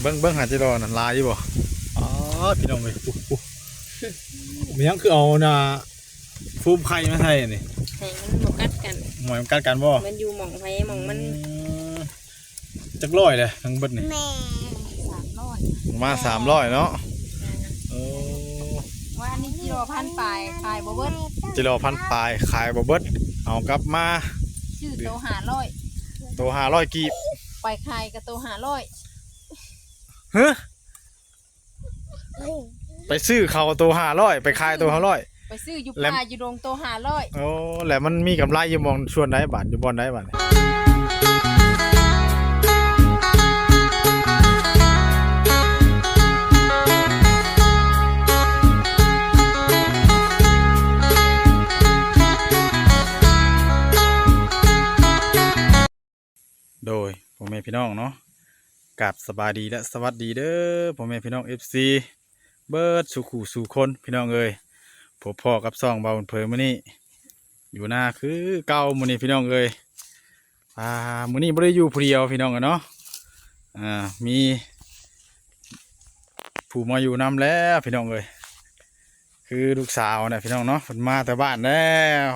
เบิ้งเบิ้งหาจิโร่นั่นลายอยู่บ่อ๋อพี่น้องเอ้ยปุ๊บปุ๊บมันยังคือเอาน่ะฟูมไข่มาใส่นี่ให้มันบ่กัดกันหมอยมันกัดกันบ่มันอยู่หม่องไผหม่องมันอืมจักร้อยเลยทั้งเบิดนี่แม่สามร้อยมาสามร้อยเนาะโอ้ว่าอันนี้กิโลพันปลายขายบ่เบิดจิโร่พันปลายขายบ่เบิดเอากลับมาชื่อโตห้าร้อยตัวห้าร้อยกีบปล่อยขายกับโตห้าร้อย เฮ้ไปซื้อเขาตัวห้าร้อยไปขายตัวห้าร้อย ไปซื้ออยู่แล้ว ป่าอยู่โรงโตห้าร้อยโอ้แล้วมันมีกำไรอยู่มองชวนได้บาทอยู่บอนได้บาทนี่โดยพ่อแม่พี่น้องเนาะ กับสบายดีและสวัสดีเด้อพ่อแม่พี่น้อง FC เบิร์ดสู่ขู่สู่คนพี่น้องเอ้ยพบพ่อกับซองเบาเผยมื้อนี้อยู่หน้าคือเก่ามือนี้พี่น้องเอ้ยอ่ามื้อนี้บ่ได้อยู่ผู้เดียวพี่น้องอะเนาะอ่ามีผู้มาอยู่นํแล้วพี่น้องเอ้ยคือลูกสาวนะพี่น้องเนาะฝนมาแต่บ้านแล้ว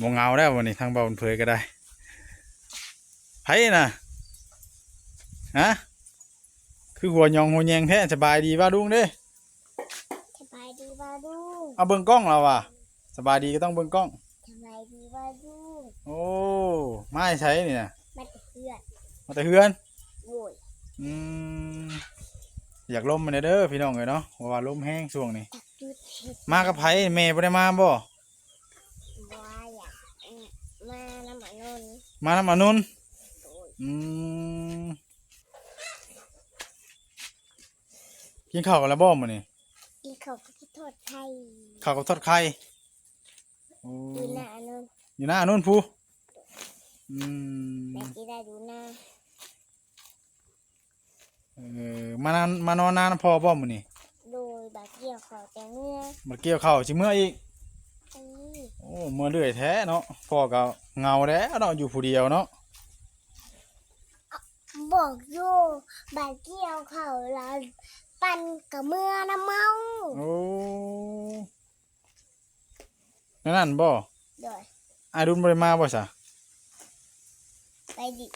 บ่เงาแล้ววันนี้ทางเบาเผยก็ได้ไผน่ะ ฮะคือหัวยองหัวแยงแท้สบายดีป่ะลุงเด้สบายดีบ้าดูเอาเบิ่งกล้องเราว่ะสบายดีก็ต้องเบิ่งกล้องสบายดีบ้าดูโอ้ไม่ใช้นี่นะมาแต่เพื่อนมาแต่เฮือนโว้ยอืมอยากลมมันเด้อพี่น้องเลยเนาะเพราะว่าลมแห้งช่วงนี้ตักจุดเห็ดมากับไผแม่บ่ได้มาบ่วายอะอืมมาน้ำมันนนท์มาน้ำมานุนโอ้ยอืม กินข้าวกันแล้วบ่มื้อนี้อีเขาก็จะทอดไข่ข้าวกับทอดไข่โอ้ดูหน้านนท์อยู่หน้านุ่นผู้อืมแต่ที่ได้ดูหน้าเออมานานมานอนนานพอบ่มื้อนี้โดยบาดเกี่ยวเขาแต่เมื่อมาเกี่ยวข้าวสิมื้ออีก อันนี้โอ้เมื่อเรื่อยแท้เนาะพ่อก็เหงาแล้วเนาะอยู่ผู้เดียวเนาะบอกอยู่บาดเกี่ยวเขาแล้ว ปั่นกับเมื่อน้ำเมาโอ้นั่นนั่นบ่โดยอาดุลบ่ได้มาบ่ซะไปดิ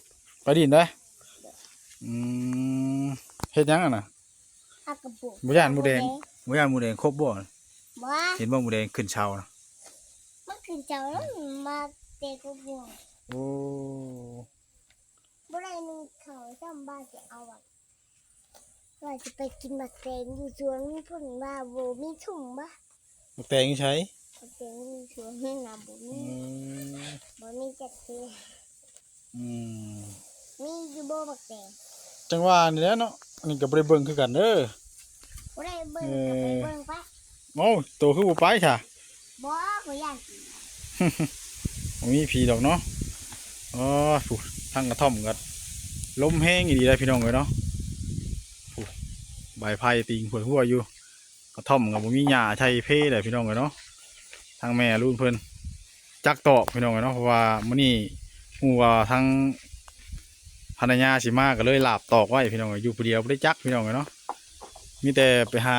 ไปดินได้ออืมเฮ็ดหยังอะน่ะเอากระปุกบ่ย่านหมูแดงบ่ย่านหมูแดงครบบ่ว่าเห็นบ่หมูแดงขึ้นเช้าน่ะเมื่อคืนเจ้าแล้วมาเตะกระปุกโอ้ บ่ได้นึงเขาจำบ้านจะเอาอะ ว่าจะไปกินหมักแตงอยู่สวนมีผลว่าโบมีถุงบ่บักแตงใช้หมักแตงอยู่สวนนี่นะบ่มีอืมบ่มีจักทีอืมมีอยู่บ่หมักแตงจังว่านี่แหละเนาะอันนี้ก็บ่ได้เบิ่งคือกันเด้อบ่ได้เบิ่งเอก็ไปอเบิ่งปะโอ้โตคือบ่ไปค่ะบ่บ่อยากกินบ่มีผีดอกเนาะอ๋อผู้ทางกระท่อมก็ลมแห้งอีดีเลยพี่น้องเอ้ยเนาะผู้ ใบไผ่ติงหัวหัวอยู่กระท่อมก็บ่มีหญ้าใช้เพ่เลยพี่น้องเอ้ยเนาะทางแม่รุ่นเพิ่นจักตอกพี่น้องเอ้ยเนาะเพราะว่ามื้อนี้ฮู้ว่าทางภรรยาสิมาก็เลยลาบตอกไว้พี่น้องอยู่ผู้เดียวบ่ได้จักพี่น้องเอ้ยเนาะมีแต่ไปหา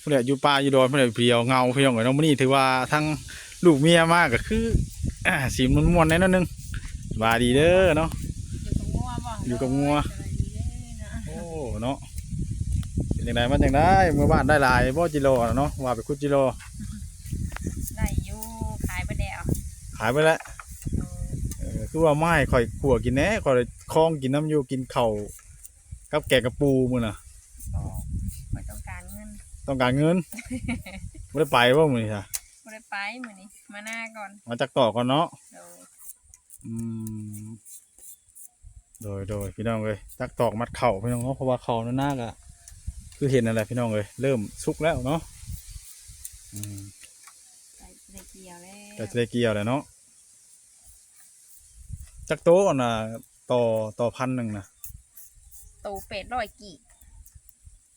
ผู้ใดอยู่ป่าอยู่ดอนผู้ใดผู้เดียวเงาพี่น้องเอ้ยเนาะมื้อนี้ถือว่าทั้งลูกเมียมากก็คือสีมันมวนๆแน่นอนนึงบาดีเด้อเนาะอยู่กับงัว โอ้เนาะเป็นยังไงมันยังได้เมื่อบ้านได้หลายบ่จิโลน่ะเนาะว่าไปคุดจิโลได้อยู่ขายไปแล้วขายไปแล้วเออคือว่าไม้ข่อยขัวกินแหน่ข่อยคล้องกินน้ำอยู่กินเข่าวกับแกงกระปูมื้อน่ะก็บ่ต้องการเงินต้องการเงินบ่ได้ไปบ่มื้อนี้จ้ะบ่ได้ไปมื้อนี้มาหน้าก่อนมาจักต่อก่อนเนาะโดยอืม โดยโดยพี่น้องเอ้ยจักตอกมัดเข่าพี่น้องเนาะเพราะว่าเข่านั่นนาก็คือเห็นอะไรพี่น้องเอ้ยเริ่มสุกแล้วเนาะอืมไปได้เกี่ยวแล้วแต่จะได้เกี่ยวแล้วเนาะจักโต๊ะน่ะต่อต่อพันหนึ่งนะโตเป็ดร้อยกี่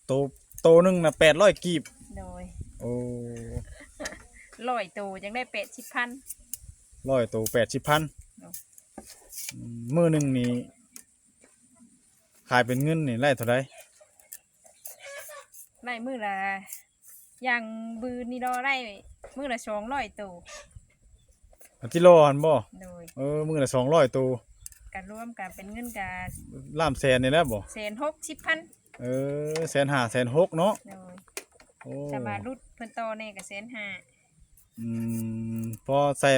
โต๊ะโตะหนึ่งนะแปดร้อยกีบโดยโอ้ร้อยโตจังได้เป็ดสิบพันร้อยโตแปดสิบพันเนาะมือหนึ่งนี่ ขายเป็นเงินนี่ไร่เท่าไรไล่มือละอย่างบืนนี่รอไล่มือละสองร้อยตัวอันที่โลหันบ่โดยเออมือละสองร้อยตัวการร่วมกันเป็นเงินกาล่ามแสนนี่แหล้วบ่แสนหกสิบพันเออแสนห้าแสนหกเนาะโดยโอ้จะมารุดเพิ่นโตอเนี่ยกับแสนห้าอืมพอใส่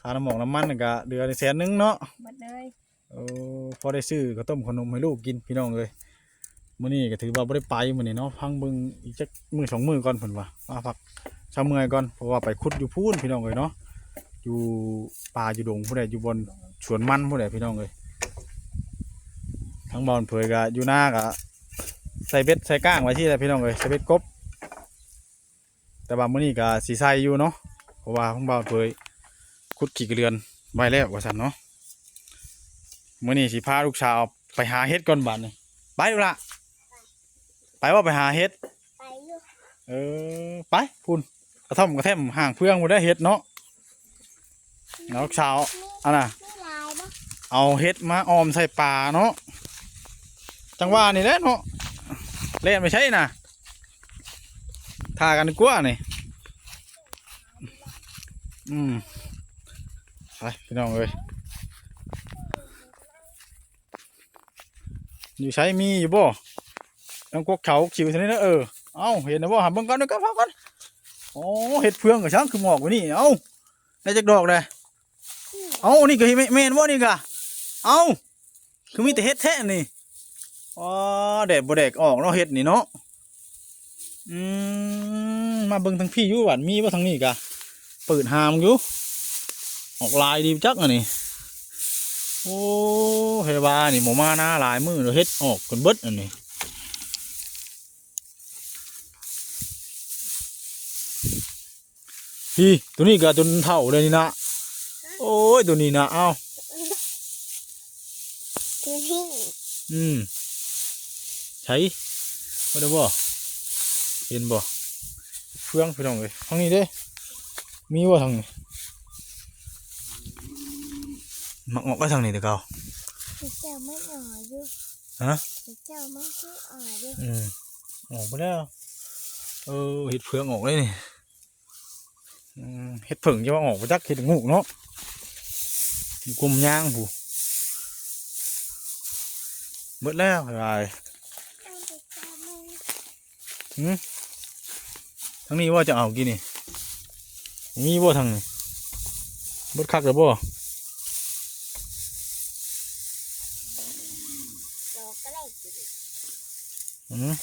ค่าน้ำหมอกน้ำมันนี่ก็เดือนละแสนหนึงเนาะหมดเลย โอ้พอได้ซื้อข้าวต้มขนมให้ลูกกินพี่น้องเลยมื้อนี้ก็ถือว่าบ่ได้ไปมื้อนี้เนาะพังเบิ่งอีกจักมื้อสองมื้อก่อนเพิ่นว่ามาพักชาเมื่อยก่อนเพราะว่าไปขุดอยู่พูนพี่น้องเลยเนาะอยู่ป่าอยู่ดงผู้ใดอยู่บนสวนมันผู้ใดพี่น้องเลยทั้งบอลเผยก็อยู่หน้าก็ใส่เบ็ดใส่ก้างไว้ที่ใดพี่น้องเลยใส่เบ็ดกบ แต่ว่ามื้อนี้ก็สิใสอยู่เนาะเพราะว่าทั้งบอลเผยขุดขี้กระเรือนไว้แล้วว่าซั่นเนาะ มื่อนี้สิพาลูกสาวไปหาเฮ็ดก่อนบัดนี่ไปดูละไปว่าไปหาเฮ็ดไปอยู่เออไปพุ่นกระท่อมกระแท่มห่างเพื่องบ่ได้เฮ็ดเนาะแล้วลูกสาวอันน่ะม่ลายบ่เอาเฮ็ดมาออมใส่ปลาเนาะจังว่านี่แหละเนาะเล่นไม่ใช่น่ะทากันดีกว่านี่อืมไปพี่น้องเอ้ย อยู่ใช้มีอยู่บ่น้องกวกเขาขิวเท่านี้นะเออ เอ้าเห็นนะบ่หันเบิ่งก่อนเดี๋ยก่อนพักก่อนโอ้เห็ดเฟืองกับช้างคือหมอกไว้นี่ เอ้าได้จักดอกเลยเอ้านี่ก็เห็ดแม่นบ่นี่กะเอ้าคือมีแต่เฮ็ดแท้นี่อ๋อแดดบ่แดกออกเนาะเฮ็ดนี่เนาะอืมมาเบิ่งทางพี่อยู่หวานมีบ่ทางนี้กะเปิดหามอยู่ออกลายดีจักอันนี่ โอ้เฮดว่านี่หมมาหน้าหลายมือเราเฮ็ดออกกันเบิดอันนี้พี่ตัวนี้ก็จนเท่าเลยนี่นะโอ้ยตัวนี้นะเอ้าคือที่อืมใช้บ่ได้บ่เห็นบ่เฟืองพี่น้องเอ้ยทางนี้เด้มีบ่ทางนี้ มักออกไปทางนี้เด้อเก่าเจ้าไม่อ่อยอยู่ฮะเจ้าไม่ค่อยอ่อยอยู่อืมออกไปแล้วเออเห็ดเฟืองออกเลยนี่อืมเห็ดเผิงจะว่าออกไปจักเห็ดงูเนาะอยู่กลุ่มย่างผู้เบิดแล้วไปหืมทางนี้ว่าจะเอากี่นี่มีบ่ทางนี้เบิดคักหรือบ่ เราก็ได้กินอืม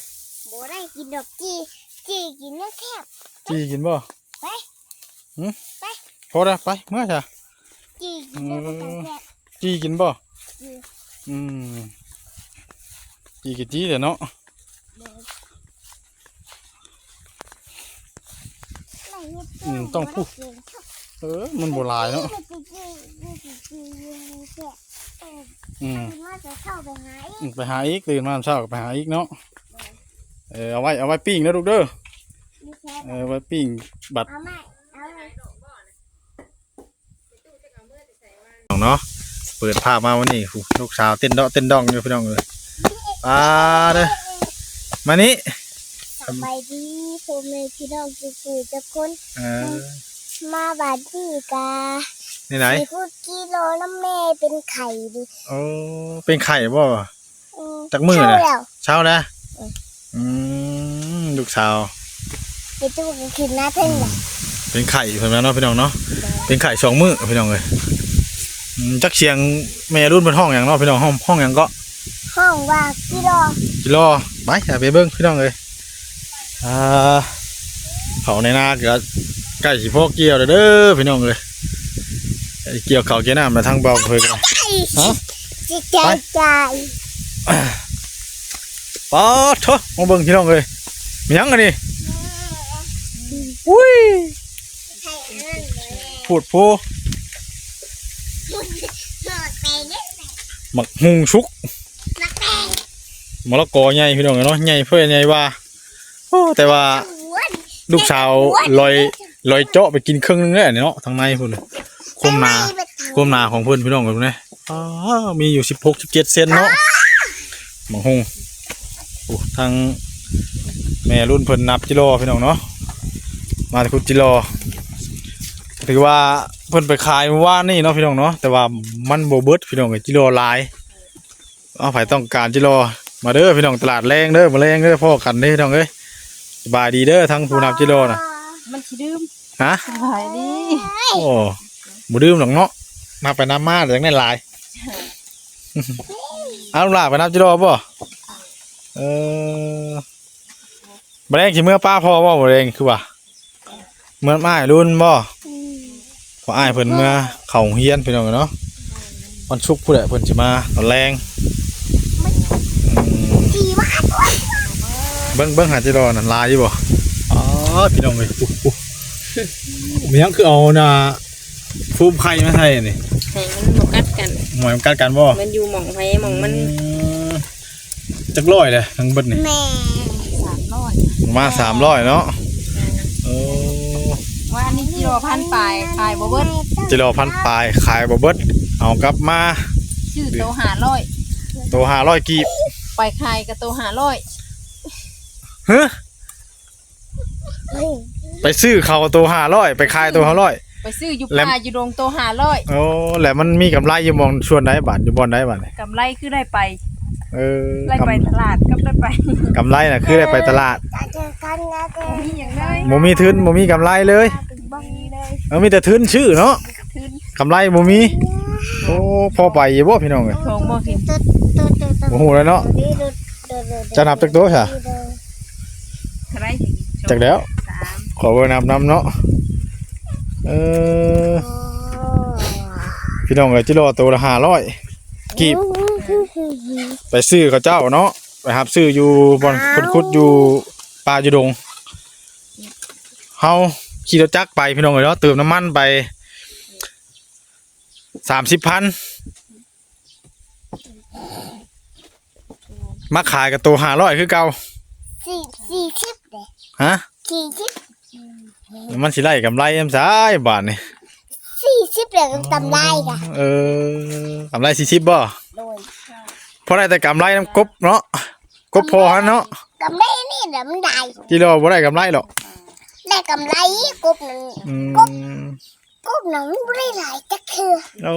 โบได้กินดอกจีจีกินแล้วแคบจีกินบ่ไปหืมไปพอแล้วไปเมื่อจ้ะจีกินแล้วก็แคบจีกินบ่จีอืมจีกับจีเดี๋ยวเนาะเดินไล่เฮ็ดอืมต้องพูดบ่ไกินครับเออมันโบราณเนาะ มันจะจีมันจะจีมันจะเอออืมมันว่าจะเข้าไปหาอีอืกมไปหาอีกตื่นมาเช้าก็ไปหาอีกเนาะเออเอาไว้เอาไว้ปิ้งนะลูกเด้อไม่ใช่เออไว้ปิ้งบัตรเอาไม่เอาไม่เนาะเปิดภาพมาวันนี้หูลูกสาวเต้นเดาะเต้นดองอยู่พี่น้องเลยอ่าเด้อมานี่สบายดีผมเลยพี่น้องจู่ๆจะคนเออมาบาดดีกา นี่ไหนมีพูดกิโลน้ำแม่เป็นไข่ดิโอ้เป็นไข่บ่อืมจากมือเข้าน่ะแล้วเช้านะเอออืมลูกสาวไปตู้กันคืนหน้าเพิ่งหลังเป็นไข่อยู่เพิ่นว่าเนาะพี่น้องเนาะเป็นไข่สองมือพี่น้องเลยอืมจักเสียงแม่รุ่นเป็นห้องอย่างเนาะพี่น้องห้องห้องอย่างก็ห้องว่ากิโลกิโลไปอย่าไปเบิ้งพี่น้องเลยอ่าเขาในนาเกิดใกล้สิพ่อเกี่ยวแล้วเด้อพี่น้องเลยไอ้ เกี่ยวเขาเกี่ยวน้ำมาทางเบาเพิ่นกันฮะจิตใจใจป๊อดเถอะมาเบิ้งพี่น้องเลยมีหยังกันนี่อุ้ยใช่อันนั้นเลยพูดโพหมดไปเนี่ยหมักหุงชุกนักแป้งมะละกอใหญ่พี่น้องเนาะใหญ่เพื่อใหญ่ว่าโอ้แต่ว่าอ้วนลูกสาวลอยลอยเจาะไปกินครึ่งนึงแล้วเนาะทางในพุ่น คุมนาคุมนาของเพื่อนพี่น้องกันเนี่ยอ๋อมีอยู่สิบหกสิบเจ็ดเซนเนาะหมองหงโอ้ทางแม่รุ่นเพิ่นนับจิโลพี่น้องเนาะมาที่คุดจิโลถือว่าเพิ่นไปขายเมื่อว่านนี่เนาะพี่น้องเนาะแต่ว่ามันโบเบิดพี่น้องเอ้ยจิโลหลายเอาไผต้องการจิโลมาเด้อพี่น้องตลาดแรงเด้อมาแรงเด้อพ่อกันเด้อพี่น้องเอ้ยสบายดีเด้อทั้งผู้นับจิโลน่ะมันสิดื่มฮะสบายดีโอ้ บ่ดื่มหรอกเนาะมาไปน้ำมาแต่ยังได้หลายเอาลูกหลานไปน้ำจิโร่ป่ะเออบ่แรงสิเมื่อป้าพ่อบ่บ่แรงคือว่าเมื่อมาให้รุ่นบ่พออ้ายเพิ่นเมื่อเข้าโรงเรียนพี่น้องเนาะวันศุกร์ผู้ใดเพิ่นสิมาตอนแรงอืมสี่บาทเบิ่งเบิ่งหาจิโร่นั่นลายอยู่บ่อ๋อพี่น้องเอ้ยปุ๊บปุ๊บมันยังคือเอาน่ะ ฟูมไข่มาใส่นี่ให้มันบ่กัดกัน หมวยมันกัดกันบ่มันอยู่หม่องไผหม่องมันจักร้อยเลยทั้งเบิดนี่แม่300มาสามร้อยเนาะเออว่าอันนี้กิโลพันปลายขายบ่เบิดจิโร่พันปลายขายบ่เบิดเอากลับมาชื่อโต500ตัวห้าร้อยกีบไปขายกับโต500เฮ้ยเฮ้ยไปซื้อเขาตัวห้าร้อยไปขายตัวห้าร้อย ไปซื้ออยู่แล้ว ป่าอยู่ดงโต500โอ้แล้วมันมีกำไรอยู่มองชวนได้บาทอยู่บอนได้บาทนี่กำไรคือได้ไปเออได้ไปตลาดกับได้ไปกำไรน่ะคือได้ไปตลาดจะเจอกันนะเจอมีอย่างไรบ่มีทุนบ่มีกำไรเลย บ้างนี้เลยเออมีแต่ทุนชื่อเนาะทืนกำไรบ่มี โอ้พอไปอยู่บ่พี่น้องเอ้ยทงบ่กินตุ๊ดตุ๊ดตุ๊ดตุ๊ดบ่ฮู้แล้วเนาะจะนับจากตัวใช่เท่าไหรสิจากแล้วสามขอเบอร์นับนำเนาะ เออพี่น้องเอ้ยจิโร่ตัวละห้าร้อยกีบไปซื้อเขาเจ้าเนาะไปครับซื้ออยู่บอนคุดคุดๆอยู่ป่าอยู่ดงเฮาขี่รถจักรไปพี่น้องเลยเนาะเติมน้ำมันไปสามสิบพันมาขายกับตัวห้าร้อยคือเก่าสี่สี่สิบเลยฮะสี่สิบ มันสิไล่กำไรเอ็มซ้ายบาทนี่สี่สิบเลยก็ตำได้ค่ะเออกำไรสี่สิบบ่โดยเพราะได้แต่กำไรน้ำกบเนาะกบพอฮะเนาะกำไรนี่เดี๋ยวมันได้ที่เราบ่ได้กำไรหรอกได้กำไรกบนั้นอืมกบนั้นไม่ได้หลายจักคือเรา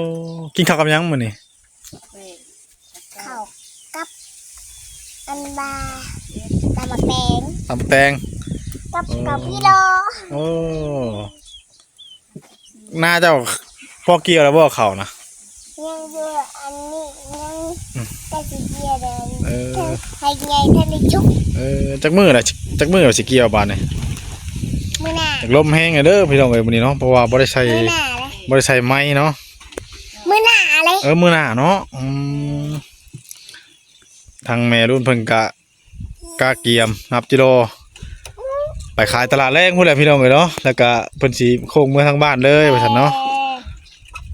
กินข้าวกับหยังมื้อนี่เข้ากับอันบาตะมะแตงตำแตง กับกับพี่โลโอ้น่าเจ้าพ่อเกี่ยวแล้วบ่เขานะยังอยู่อันนี้ยังแต่สีเกียร์เดินเออให้ไงท่านได้ชุบเออจักมือน่ะจักมือเราสิเกี่ยวบาดนี่มือหน้าอยากลมแห้งอะเด้อพี่น้องเอ้ยมื้อนี้เนาะเพราะว่าบ่ได้ใช้มือหน้าเลยบ่ได้ใช้ไม้เนาะมือหน้าเลยเออมื้อหน้าเนาะอืมทางแม่รุ่นเพิ่นกะกะเกียมนับจิโล ไปขายตลาดแรงพุ่นแหละพี่น้องเอ้ยเนาะแล้วก็เพิ่นสิโค้งเมืองทางบ้านเลยว่าซั่นเนาะ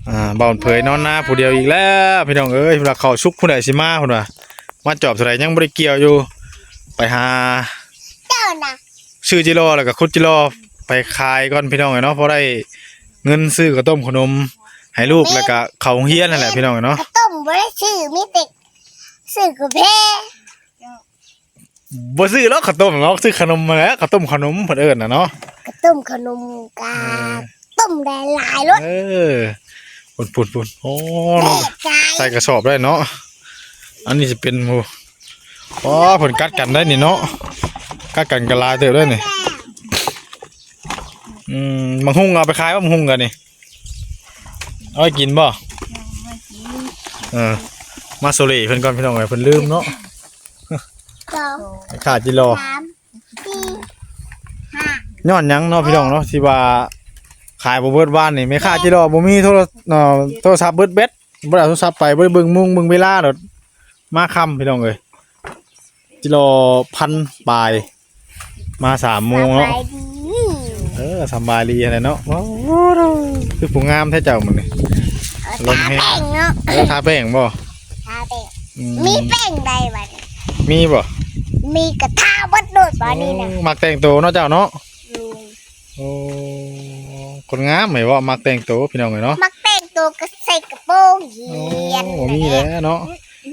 อ่าบ่าวเผยนอนหน้าผู้เดียวอีกแล้วพี่น้องเอ้ยเวลาเข้าชุกผู้ใดสิมาพุ่นว่ามาจอบเท่าไหร่ยังบ่ได้เกี่ยวอยู่ ไปหาเจ้าน่ะซื้อจิโร่แล้วก็คุดจิโร่ไปขายก่อนพี่น้องเอ้ยเนาะเพราะได้เงินซื้อข้าวต้มขนมให้ลูกแล้วก็เข้าโรงเรียนนั่นแหละพี่น้องเอ้ยเนาะกระต้มบ่ได้ซื้อมีแต่ซื้อกาแฟ บ่ซื้อหรอกข้าวต้มหรอกซื้อขนมมาแล้วข้าวต้มขนมเพิ่นเอิ้นน่ะเนาะกระต้มขนมกาต้มได้หลายรสเออปุ่นๆๆโอ้แม่น้องใจใส่กระสอบได้เนาะอันนี้จะเป็นหมูอ๋อผลกัดกันได้นี่เนาะกัดกันกระลายเติบได้นี่อืมมังหุงเอาไปขายว่ามังหุงกันนี่เอาไปกินบ่เออมาโซเลเพิ่นก่อนพี่น้องเอ้ยเพิ่นลืมเนาะ สองขาดจิโลสามสี่ย้อนหยังเนาะพี่น้องเนาะที่ว่าขายบ่เบิดบ้านนี่ไม่ค่าจิโลบ่มีโทรเอ่อโทรศัพท์เบิดเบ็ดบ่ได้เอาโทรศัพท์ไปบ่ได้เบิ่งมุงเบิ่งเวลาดอกมาค่ำพี่น้องเอ้ยจิโลพันปลาย มาสามโมงสเนาะบายดีเออสำบายดีอะไรเนาะว้าวคือผู้งามแท้เจ้ามันนี่ลมแห้งทาแป้งเนาะเออทาแป้งบ่ทาแป้งอืมีแป้งใดบัดมีบ่ มีกระทาบัดโดดบัดนี้นะโอ้มักแต่งตัวเนาะเจ้าเนาะลุงโอ้คนงามไหมว่ามักแต่งตัวพี่น้องเอ้ยเนาะมักแต่งตตัวก็ใส่กระโปรงเฮีโอ้ยนบ่มีแล้วเนาะ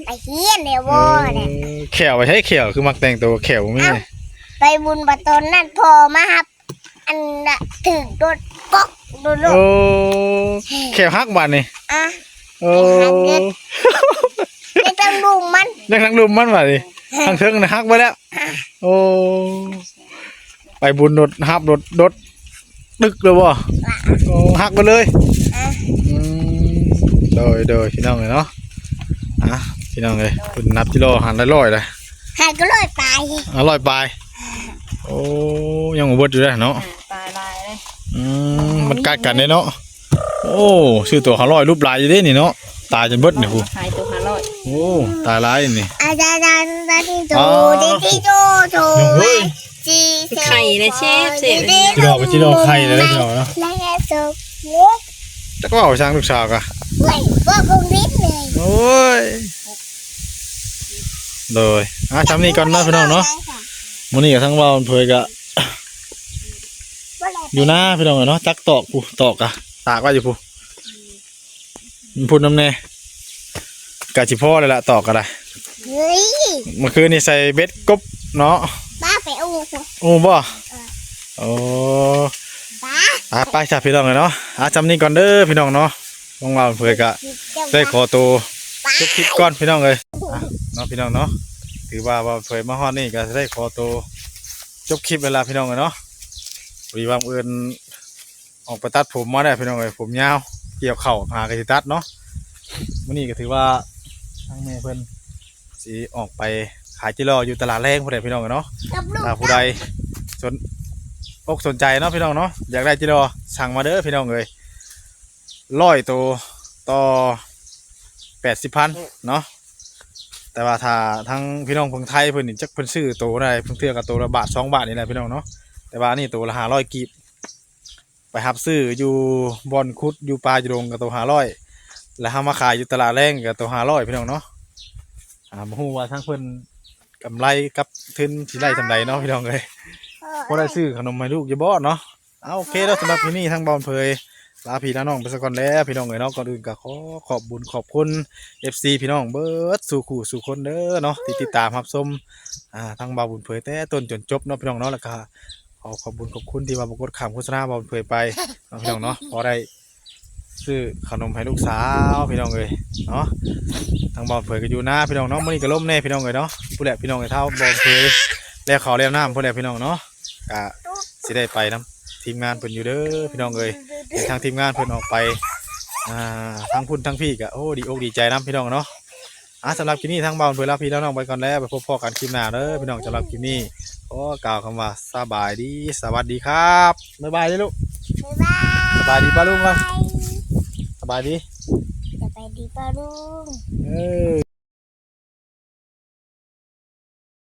ไปเฮียนเดี๋ยวเอวออเนี่ยแขวไปใช้แขวคือมักแต่งตัวแขวบ่มีเลยไปบุญบัตรนั่นพอมาครับอันน่ะถึงโดนก๊อกโดนลูกโอ้แขวฮักบาดนี่อะโอ้ ไม่ต้องดุมมันยังทั้งลุมมันบาดนี่ทั้งเทิงน่ะฮักไปแล้ว โอ้ ไปบุญรถฮับรถรถตึกเลยบ่โอ้ฮักไปเลยอะอืมโดยโดยพี่น้องเลยเนาะอะพี่น้องเลยคุณนับกิโลหันละร้อยเลยหายก็เลยตายอร่อยปลายโอ้ยังบ่เบิดอยู่เลยเนาะอ่าตายลายเลยอืมมันกัดกันเด้เนาะ โอ้ชื่อตัวเขาร้อยรูปลายอยู่เด้นี่เนาะ ตายจนเบิดนี่ผู้หายตัวหาร้อย โอ้ตายหลายนี่อาจารย์อาจารย์ที่โตอ๋อที่ที่โตโตยังเฮ้ยจีไข่เลยเชฟเสร็จจิโร่กับจิโร่ไข่เลยพี่น้องเนาะแล้วก็สุกเล็กจักว่าเอาช่างลูกสาวกะเว้ยว่าคงริบเลยโอ้ยโดยอะทำนี่ก่อนเนาะพี่น้องเนาะมื้อนี้ก็ทั้งเว่าเผยกะอยู่หน้าพี่น้องเนาะจักตอกผู้ตอกอะตากไว้อยู่ผู้มันพูดน้ำแน่ กะจิพ่อเลยละตอกก็ได้เฮ้ยเมื่อคืนนี่ใส่เบ็ดกบเนาะป้าไปเอาหัวโอ้บ่โอ้ป้าอะไปจ้ะพี่น้องเลยเนาะอะจำนี่ก่อนเด้อพี่น้องเนาะว่างว่าเผยกะได้ขอตัวจบคลิปก่อนพี่น้องเลยอะเนาะพี่น้องเนาะถือว่าว่าเผยมาฮอดนี่ก็ได้ขอตัวจบคลิปเวลาพี่น้องเลยเนาะพอดีว่าเอินออกไปตัดผมมาได้พี่น้องเลยผมยาวเกี่ยวเข่าหากระสิตัดเนาะวันนี้ก็ถือว่า ทางแม่เพิ่นสิออกไปขายจิรออยู่ตลาดแรงผู้ใดพี่น้องกันเนาะกับลูกถ้าผู้ใดสนอกสนใจเนาะพี่น้องเนาะอยากได้จิรอสั่งมาเด้อพี่น้องเลยร้อยตัวต่อแปดสิบพันเนาะแต่ว่าถ้าทั้งพี่น้องเพิ่งไทยเพิ่นนี่จักเพิ่นซื้อตัวได้เพิ่งเทื่อกับตัวละบาทสองบาทนี่แหละพี่น้องเนาะแต่ว่านี่ตัวละห้าร้อยกีบไปหับซื้ออยู่บอนคุดอยู่ปลาอยู่ดงกับตัวห้าร้อย แล้วหามาขายอยู่ตลาดแรงกับตัวห้าร้อยพี่น้องเนาะอ่าบ่ฮู้ว่าทั้งเพิ่นกำไรกับทุนสิได้ทำใดเนาะพี่น้องเอ้ยบ่ได้ซื้อขนมให้ลูกอย่าบ่เนาะเอาโอเคแล้วสำหรับที่นี่ทั้งบอลเพยลาพี่ลาน้องไปสักก่อนแล้วพี่น้องเอ้ยเนาะก่อนอื่นก็ขอขอบบุญขอบคุณ FC พี่น้องเบิดสู่คู่สู่คนเด้อเนาะที่ติดตามรับชมอ่าทั้งบาวบุญเผยแต่ต้นจนจบเนาะพี่น้องเนาะแล้วก็ขอขอบคุณขอบคุณที่มาบกดคำโฆษณาบอลเผยไปเนาะพี่น้องเนาะพอได้ ซื้อขนมให้ลูกสาวพี่น้องเลยเนาะทางบอลเผยก็อยู่หน้าพี่น้องเนาะมื่อนี้ก็ล่มแน่พี่น้องเลยเนาะผู้แหละพี่น้องเลยเท่าบอลเผยแล้วเขาแล้วน้ำผู้แหละพี่น้องเนาะก็สิได้ไปนํทีมงานเพิ่นอยู่เด้อพี่น้องเลยเห็นทางทีมงานเพิ่นออกไปอ่าทั้งพุ่นทั้งพี่ก็โอ้ดีอกดีใจนํพี่น้องเนาะอะสำหรับคลิปนี้ทางบอลเผยลาพี่แล้วน้องไปก่อนแล้วไปพบพ่อกันคลิปหน้าเด้อพี่น้องสำหรับคลิปนี้ก็กล่าวคำว่าสบายดีสวัสดีครับบ๊ายบายเลยลูกบ๊ายบายสบายดีป่ะลูกวะส บายดีจะไปดีป่ะลุงเออ